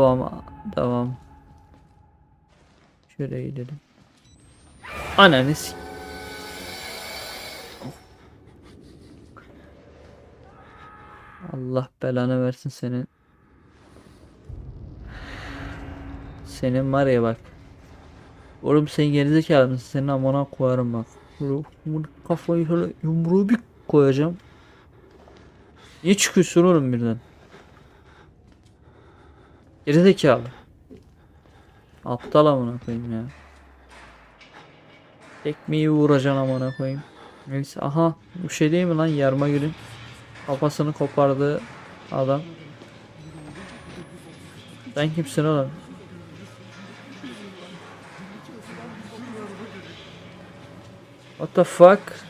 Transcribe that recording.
Devam. Devam. Şöyle gidelim. Ananı Allah belanı versin senin. Senin var ya bak. Oğlum sen gerizekalı mısın? Senin amına koyarım bak. Bunu kafayı şöyle yumruğu bir koyacağım. Niye çıkıyorsun oğlum birden? Geri zekalı. Aptal amına koyayım ya. Tekmeyi vuracaksın amına koyayım. Neyse aha bu şey değil mi lan yarma gülün. Kafasını kopardı adam. Sen kimsin oğlum? What the fuck?